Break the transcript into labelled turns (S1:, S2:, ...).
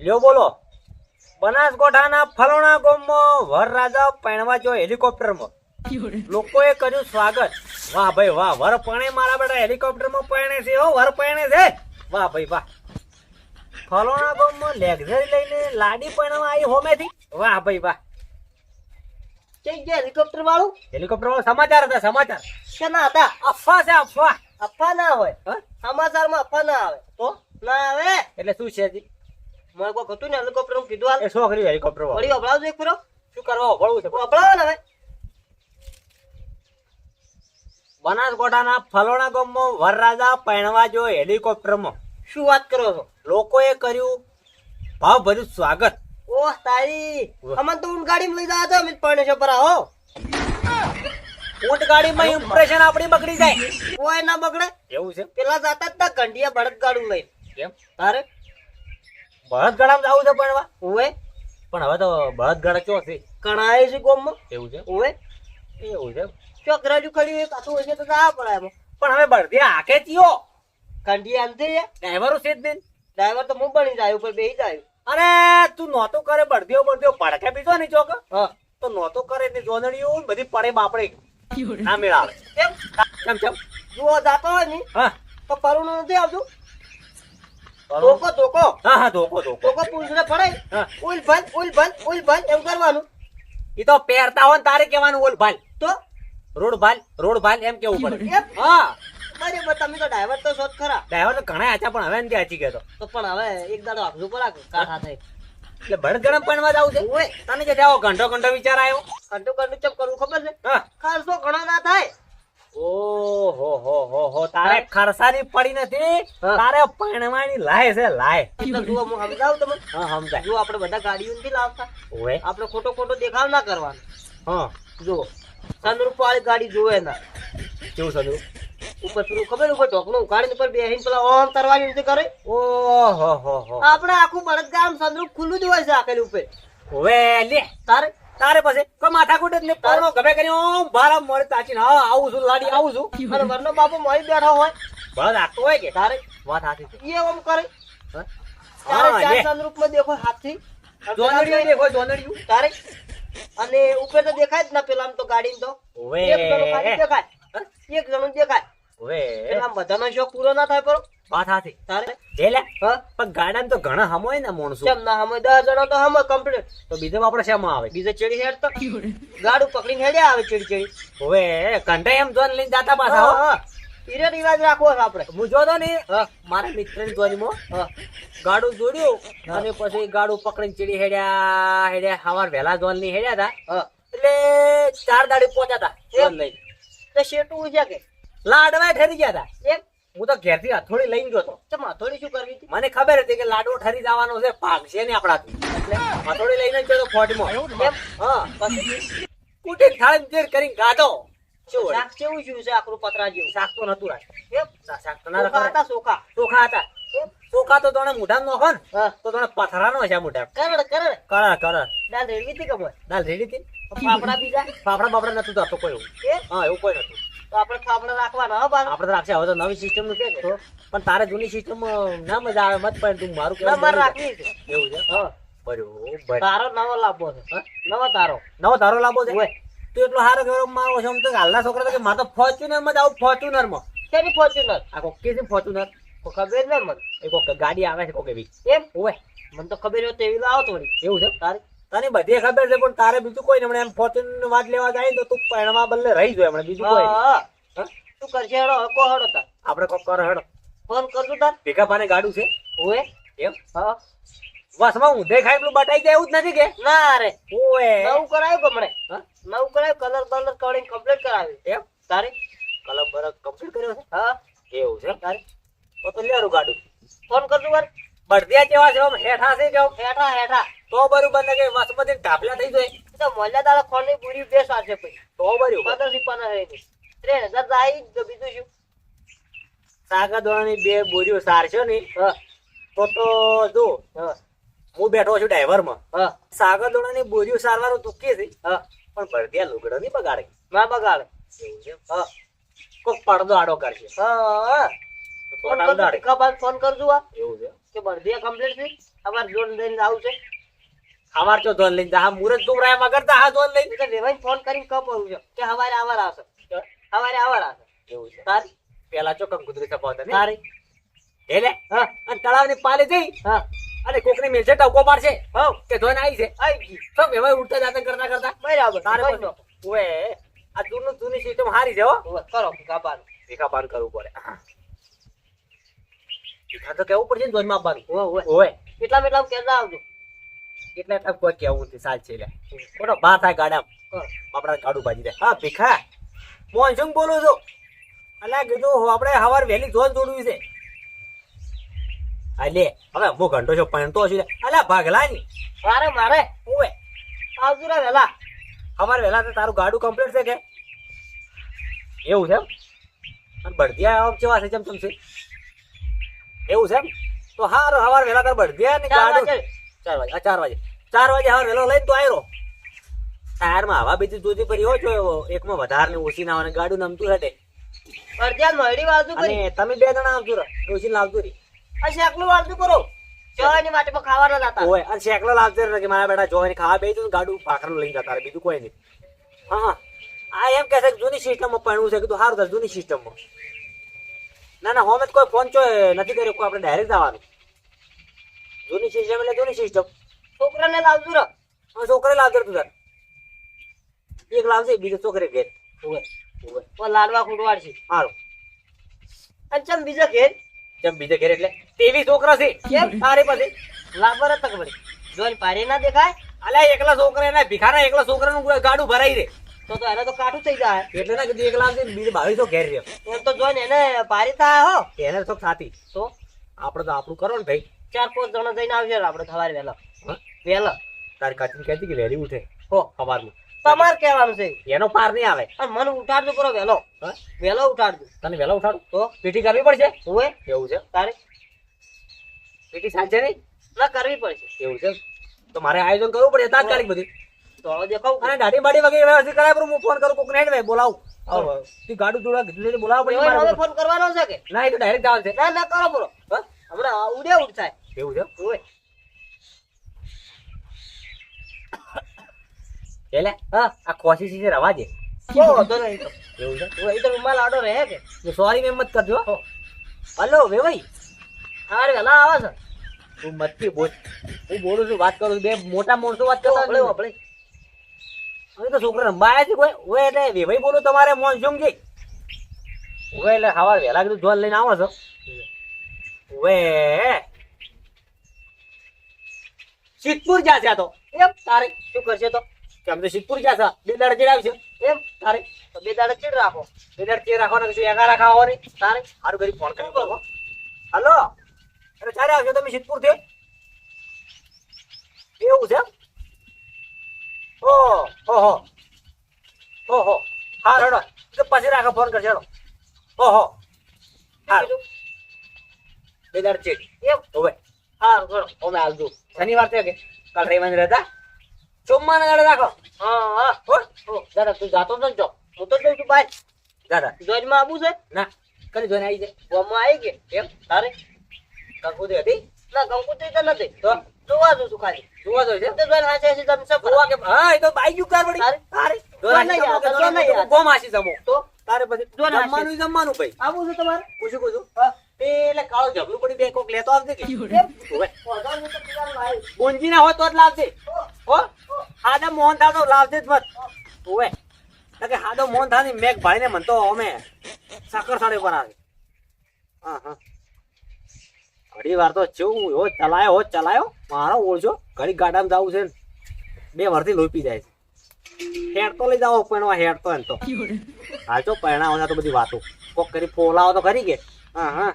S1: લ્યો બોલો. બનાસકોઠાના ફલોણા ગામમાં વરરાજા પહેણવા જો હેલિકોપ્ટરમાં. લોકોએ કર્યું સ્વાગત. વાહ ભાઈ વાહ વર પણે મારા બેટા હેલિકોપ્ટરમાં પરણે છે હો વર પૈણે છે. વાહ ભાઈ વાહ. ફલોણા ગામમાં લેક્ઝરી લઈને લાડી પૈણવા આવી હોમેથી વાહ ભાઈ વાહ.
S2: કઈ ગયા હેલિકોપ્ટર વાળું
S1: હેલિકોપ્ટર વાળો સમાચાર હતા સમાચાર.
S2: શેના હતા?
S1: અફવા છે અફવા.
S2: અફવા ના હોય? સમાચારમાં અફવા ના આવે.
S1: તો?
S2: ના
S1: એટલે શું છે જી?
S2: મને હતું ને હેલિકોપ્ટરનું કીધું હાલ.
S1: એ શું કર્યું હેલિકોપ્ટર વળી?
S2: અભડાવજો એક ફેરો.
S1: શું કરવા છે?
S2: ને હવે.
S1: બનાસકાંઠાના ફલોણા ગામમાં વરરાજા પૈણવા જો હેલિકોપ્ટરમાં
S2: શું વાત કરો છો?
S1: લોકોએ કર્યું ભાવભર્યું સ્વાગત.
S2: ઓહ તારી. અમને તો ઊંટ ગાડીમાં લઈ જવા અમિત પડે છે પર આવો
S1: ઊંટ ગાડીમાં ઇમ્પ્રેશન આપણી બગડી જાય.
S2: કોઈ ના બગડે.
S1: એવું છે?
S2: પેલા જાતા જ તા ઘંટિયા ભડક ગાડું લઈને.
S1: કેમ
S2: તારે?
S1: બળદગાડામાં જવું છે પૈણવા
S2: ઓવે.
S1: પણ હવે તો બળદગાડા ચો છે?
S2: કણાય છે ગોમમાં?
S1: એવું છે?
S2: ઓવે.
S1: એવું છે
S2: ચોક રાજુ ખડી એક હોય છે તો જવા પડે એમાં.
S1: પણ હવે ડ્રાઈવરો છે જ નહીં.
S2: ડ્રાઈવર તો હું બની જાય ઉપર બેસી જાય.
S1: અને તું નહોતો કરે બળદીઓ બળદ્યો ભડકે બીજો ને ચોક?
S2: હા.
S1: તો નહોતો કરે ને જોનડીઓ બધી પડે બાપડે. ના મેળ આવે.
S2: કેમ?
S1: કેમ કેમ?
S2: જુઓ જાતો હોય ને
S1: હા.
S2: તો પરુણ નથી આવતું? ધોકો ધોકો.
S1: હા હા ધોકો ધોકો.
S2: ધોકો પૂંછડે પડાય
S1: હા.
S2: ઉલ ભલ ઉલ ભલ ઉલ ભલ એમ કરવાનું.
S1: એ તો પહેરતા હોય તારે કહેવાનું ઓલ ભાલ.
S2: તો?
S1: રોડ ભાલ રોડ ભાલ એમ કેવું પડે. હા.
S2: બરાબર તમે તો ડ્રાઈવર તો શોધ ખરા.
S1: ડ્રાઈવર તો ઘણા આચા પણ હવે નથી આચી ગયો
S2: તો પણ હવે એક દાડો આપજો પર કાઠા થાય
S1: એટલે ભણ ગરમ પાણીમાં જાવ છે?
S2: ઓય.
S1: તને કે જાવ ઘંટો ઘંટો વિચાર આવ્યો?
S2: ઘંટો ઘંટો ચપ કરવું ખબર છે?
S1: હા.
S2: ખર્ચો ઘણો ના થાય.
S1: ઓહો હો હો હો તારે ખરસાની પડી નથી. તારે પણવાની લાય છે લાય.
S2: જુઓ હું સમજાવું તમને?
S1: હા સમજાય.
S2: જો આપણે બધા ગાડીઓ નથી લાવતા.
S1: ઓવે.
S2: આપણે ખોટો ખોટો દેખાવ ના કરવાનો.
S1: હા.
S2: જુઓ. વાળી ગાડી જોવે ના
S1: કેવું સદુ
S2: ઉપર પેલું ખબર ઉપર ઢોકણું ઉકાળીને ઉપર બેહીને પેલા ઓમ તરવાની રીતે કરે.
S1: ઓહો હો હો.
S2: આપણે આખું બળદગામ ગામ ખુલ્લું જ હોય છે આખેલું ઉપર.
S1: હવે લે.
S2: તારે?
S1: તારે પછી કો માથાકૂટ નહીં. પરનો ગભે કરી ઓમ ભારા તાચીને હા આવું છું લાડી આવું છું.
S2: અને વરનો બાપુ મોય બેઠો હોય.
S1: બળદ આખતો હોય કે?
S2: તારે
S1: વાત છે.
S2: એ ઓમ કરે. તારે ચાર. સનરૂફમાં દેખો હાથી
S1: જોનડીયું દેખો જોનડીયું
S2: તારે અને ઉપર તો દેખાય જ ના પેલા તો ગાડી તો.
S1: ઓવે.
S2: એક જણો ખાલી દેખાય? એક જણો દેખાય.
S1: ઓવે.
S2: પેલા બધાનો શોખ પૂરો ના થાય પર.
S1: વાત સાચી.
S2: તારે
S1: જે લે
S2: હા?
S1: પણ ગાડામાં તો ઘણા હમ હોય ને માણસો.
S2: કેમ ના હમે દસ જણા તો હમો કમ્પ્લીટ
S1: તો બીજો આપણે શેમાં આવે?
S2: બીજો ચડી હેડ તો? ગાડું પકડીને હેડ્યા આવે ચડી ચડી.
S1: હવે કંઠે એમ જોન લઈને જાતા પાછા હા.
S2: રિવાજ રાખવો છે આપણે.
S1: હું જોતો ને મારા મિત્રની ધ્વનિમાં ગાડું જોડ્યું. અને પછી ગાડું પકડીને ચડી હેડ્યા હેડ્યા. હવાર વહેલા જોનની હેડ્યા હતા એટલે ચાર દાડી પહોંચ્યા હતા જોન લઈને
S2: તો શેટું છે કે?
S1: લાડવા ઠરી ગયા હતા
S2: એમ?
S1: હું તો ઘેરથી હથોડી લઈને ગયો
S2: તો હથોડી શું કરવી હતી?
S1: મને ખબર હતી કે લાડવો ઠરી જવાનો છે ભાગશે ને આપણાથી. એટલે હથોડી લઈને ગયો હતો ફોટમાં
S2: એમ?
S1: હા
S2: પછી
S1: કુટી થાળી જેર કરીને ગાધો.
S2: શાક કેવું જોયું છે આકરું પતરા જેવું
S1: શાક તો નતું રાખ
S2: એમ?
S1: શાક તો ના
S2: હતા સોખા?
S1: ચોખા હતા.
S2: સોખા
S1: ચોખા તો તને મુઢા નોખો ને તો તને પથરાનો છે મુઢા
S2: કરડ કરડ
S1: કરડ કરડ
S2: દાલ રેડી હતી કે મોય?
S1: દાલ રેડી હતી?
S2: ફાફડા બીજા?
S1: ફાફડા બાફડા નતું તો કોઈ એવું.
S2: એ
S1: હા એવું કોઈ નતું.
S2: તો આપણે ફાફડા રાખવાના હા
S1: આપણે તો રાખશે હવે તો નવી સિસ્ટમનું છે પણ તારે જૂની સિસ્ટમ ના મજા આવે મત પણ તું મારું
S2: ના મારે
S1: કેવું
S2: રાખવી છે.
S1: એવું છે?
S2: હા.
S1: બરોબર.
S2: તારો નવો લાવવો છે. નવો તારો.
S1: નવો તારો લાંબો છે?
S2: ઓય.
S1: તું એટલો સારો કેવો મારો છે તો હાલના છોકરા તો કે મારે તો ફોર્ચ્યુનરમાં આવું ફોર્ચ્યુનરમાં.
S2: શેની ફોર્ચ્યુનર
S1: આ કોકે છે ફોર્ચ્યુનર
S2: તો ખબર ન મને?
S1: એ કોક ગાડી આવે છે કોક બી
S2: એમ?
S1: ઓવે
S2: મને તો ખબર હોય તેવી લાવો થોડી
S1: એવું છે?
S2: તારી
S1: તને બધી ખબર છે પણ તારે બીજું કોઈ હમણાં એમ ફોર્ચ્યુનર વાત લેવા જાય તો તું પરણવા બદલે રહી જાય હમણાં બીજું કોઈ.
S2: હા
S1: હા?
S2: તું કરશે? હેડો હકો હેડો તાર.
S1: આપણે કોક કર હેડો.
S2: ફોન કરજો તાર.
S1: ભેગા પાને ગાડું છે?
S2: ઓએ
S1: એમ?
S2: હા.
S1: બસમાં ઊંધે ખાઈ પેલું બટાઈ જાય એવું જ નથી કે?
S2: ના રે.
S1: ઓએ
S2: નવું કરાયું ગમણે
S1: હા?
S2: નવું કરાયું? કલર કલર કરીને કમ્પ્લીટ કરાવ્યું.
S1: એમ?
S2: તારી?
S1: કલર બરક કમ્પ્લીટ કર્યો
S2: હા.
S1: છે એવું છે
S2: તારે?
S1: તો તો લેરું ગાડું.
S2: ફોન કરજો વાર
S1: બળદિયા કેવા છે હેઠા છે કે
S2: હેઠા હેઠા.
S1: તો બરોબર ને કે વસમતી ઢાપલા થઈ જાય.
S2: તો મોલ્લા દાડા ખોલની પૂરી બે સાચે પછી
S1: તો બરોબર.
S2: પંદરથી પંદર રહી ત્રણ હજાર તો આવી જ ગયો, બીજું શું?
S1: સાગા દોડાની બે બોરીઓ સારશો ને તો તો જો
S2: હા.
S1: બેઠો છું ડ્રાઈવરમાં. સાગર દોડાની બોરીઓ સારવાનું તુકી છે પણ ભરતીયા લુગડો નહીં બગાડે.
S2: ના બગાડે.
S1: એવું છે
S2: હા.
S1: કોક પડદો આડો કરશે.
S2: હા ફોન કરજો આ
S1: એવું છે?
S2: કે ભરતીયા કમ્પ્લીટ છે અમારે જોન લઈને આવું છે.
S1: અમાર તો ધોન લઈને જા. મુરત ગુમરાય મગર તા હા ધોન લઈને.
S2: એટલે વેવાઈને ફોન કરીને કપાવું છે કે હવારે આવાર આવશે હવારે આવાર આવશે
S1: એવું છે.
S2: તારી?
S1: પેલા ચોકમ કુદરી સપાવતા ને?
S2: તારી?
S1: એટલે
S2: હા.
S1: અને તળાવની પાલે જઈ?
S2: હા.
S1: અને કોકની મેલ છે ટકો પાડશે?
S2: હા.
S1: કે ધોન આવી છે?
S2: આવી ગઈ.
S1: તો વેવાય ઉઠતા જાતે કરતા કરતા?
S2: બરાબર
S1: તારે પણ ઓએ આ જૂનું જૂની સિસ્ટમ હારી છે હો.
S2: કરો ભીખા બાદ
S1: કરવું પડે. ભીખા તો કેવું પડશે ને ધોનમાં આપવાનું
S2: ઓવે ઓવે.
S1: ઓય
S2: કેટલા કેટલા કેતા આવજો.
S1: એટલે તક કોઈ કેવું નથી સાચ છે લે. કોનો બા થાય ગાડા. આપણા ગાડું ભાજી દે. હા ભીખા. મોનસુંગ બોલું છું? અલા કીધું આપણે હવાર વહેલી જોન જોડવી છે. અલે હવે હું ઘંટો છો પહેણતો છું અલા અલ્યા ભાગલા ની
S2: મારે મારે.
S1: ઓવે
S2: આવજો રે વેલા.
S1: હવાર વહેલા તો તારું ગાડું કમ્પ્લીટ છે કે? એવું છે એમ? અને બળદિયા આવ કેવા છે ચમ ચમ છે? એવું છે એમ? તો હારું હવાર વહેલા તાર બળદિયા ને ગાડું. ચાર વાગે ચાર વાગે. ચાર વાગે હવે વેલો લઈને તો આવ્યો ટાયરમાં હવા બીજી જોતી પડી હોય તો એકમાં વધારે ને ઓછી ના આવે ગાડું નમતું હટે
S2: અડધ્યા મળી વાળતું કરી
S1: તમે બે જણા આવજો ડોસી લાવજો રી.
S2: આ શેકલું વાળતું કરો. જોવાની માટે પણ ખાવાના જતા
S1: ઓય અને શેકલો લાવજો રે કે મારા બેટા જોવાની ખાવા બે ગાડું પાખરણ લઈને જતા બીજું કોઈ નહીં. હા હા. આ એમ કહે છે કે જૂની સિસ્ટમમાં પડવું છે કીધું સારું થશે જૂની સિસ્ટમમાં. ના ના હોમે કોઈ ફોન ચો નથી કર્યો કોઈ આપણે ડાયરેક્ટ આવવાનું જૂની સિસ્ટમ એટલે જૂની સિસ્ટમ.
S2: છોકરાને લાવજો રે.
S1: હા છોકરે લાવજો તું તાર. એક લાવજે બીજો છોકરે ઘેર.
S2: ઓવે ઓવે લાડવા ખૂટવાડ છે.
S1: હારો.
S2: અને ચમ બીજા ઘેર?
S1: ચમ બીજે ઘેર એટલે? તેવી છોકરા છે.
S2: કેમ?
S1: તારે પછી?
S2: લાવવા તક વળી જોઈને પારી ના દેખાય?
S1: અલ્યા એકલા છોકરા એના ભિખારા એકલા છોકરાનું ગાડું ભરાઈ રે
S2: તો તો એને તો કાઠું થઈ જાય.
S1: એટલે ના કીધું એકલા આવશે બીજું તો ઘેર રહ્યો.
S2: એમ તો જોઈને એને પારી થાય હો.
S1: એને તો થાતી.
S2: તો?
S1: આપણે તો આપણું કરો ને ભાઈ.
S2: ચાર પાંચ જણા જઈને આવશે આપણે સવારે વહેલા.
S1: હા? તાર કાચી કહેતી કે વહેલી ઉઠે.
S2: હો.
S1: સવારમાં.
S2: તમાર કહેવાનું છે.
S1: એનો પાર નહીં આવે.
S2: અને મને ઉઠાડજો કરો
S1: વેલો
S2: વેલો ઉઠાડજો.
S1: તને વેલો ઉઠાડું?
S2: તો
S1: પીટી કરવી પડશે?
S2: ઓવે
S1: એવું છે?
S2: તારે.
S1: પીટી સાંજે નહીં?
S2: ના કરવી પડશે.
S1: એવું છે? તો મારે આયોજન કરવું પડે તાત્કાલિક બધું.
S2: તો દેખાવું
S1: અને દાઢી બાડી વગેરે વ્યવસ્થિત કરાય પણ હું ફોન કરું કોક ને બોલાવું. ગાડું જોડા કીધું બોલાવો પડે મારે
S2: ફોન કરવાનો છે કે?
S1: ના એ તો ડાયરેક્ટ આવશે
S2: ના ના કરો બોલો? હમણાં ઉડે થાય.
S1: એવું છે? એટલે હા આ કોશિશ છે રવા દે.
S2: વાંધો નહીં તો.
S1: એવું છે?
S2: એ તો રૂમાલ આડો રહે કે?
S1: સોરી મેં મત કરજો હલો વેવાઈ.
S2: અરે વેલા આવા છે?
S1: તું મતથી બોલ હું બોલું છું વાત કરું બે મોટા માણસો વાત કરતા
S2: આપણે આપણે
S1: હવે તો છોકરા રંબાયા છે કોઈ? ઓય એટલે વેવાઈ બોલું તમારે મોન શું કે ઓય એટલે સવાર વહેલા કીધું જોન લઈને આવો છો. ઓય. સિદ્ધપુર જ્યાં છે તો.
S2: એમ તારે શું કરશે તો?
S1: કેમ તો સિદ્ધપુર ગયા છે બે દાડા ચેડાવ છે.
S2: એમ? તારે? તો બે દાડે ચીડ રાખો.
S1: બે દાડા ચેડ રાખવાના કશું એકા રાખવા નહીં
S2: તારે?
S1: સારું કરી ફોન કરી બોલો. હલો? અરે ક્યારે આવશો તમે સિદ્ધપુરથી એવું છે ઓ હો હો હો હો હા રડો. તો પછી રાખો ફોન કરશે હેડો. હો. હો હા? બે દાડ ચેક
S2: એમ?
S1: હવે.
S2: હા કરો
S1: અમે આવજો શનિવાર છે કે? કાલ રવિવાર રહેતા સોમવારના દાડે રાખો.
S2: હા હા.
S1: હો. હો, દાદા તું જાતો તો જો.
S2: હું તો જઉં છું બાય
S1: દાદા.
S2: જોજમાં આવું છે?
S1: ના. કરી જોઈને આવી જાય.
S2: ગોમાં આવી ગઈ
S1: એમ?
S2: તારે?
S1: કંકુતી હતી?
S2: ના કંકુતી તો નથી.
S1: તો?
S2: જોવા જો છું ખાલી.
S1: જોવા જોઈએ છે?
S2: તો જોઈને હાચે હાચે તમે સબ
S1: જોવા કે? હા એ તો બાઈ ગયું વળી.
S2: તારે?
S1: તારે?
S2: જો નહીં
S1: ગોમ જમો.
S2: તો?
S1: તારે પછી જમવાનું જમવાનું ભાઈ.
S2: આવું છે તમારે?
S1: પૂછું પૂછું. પેલે કાળો ઝબલું પડી બે કોક લેતો આવજે ના હોય તો જ લાવજે. હો? હાદા મોહન તો લાવજે જ મત. ઓવે કે હાદો મોહન થાળની મેઘ ભાઈને મન તો અમે સાકર સાડી પર આવે. હા હા ઘડી વાર તો ચેવું હો ચલાયો હો ચલાયો. મારો ઓળજો. ઘડી ગાડામાં જવું છે ને બે વરથી લોપી જાય છે. હેડ તો લઈ જાઓ પણ હેડ તો એમ તો. હાલ તો પરણાવના તો બધી વાતો. કોક કરી ફોલાવો તો ખરી કે. હા હા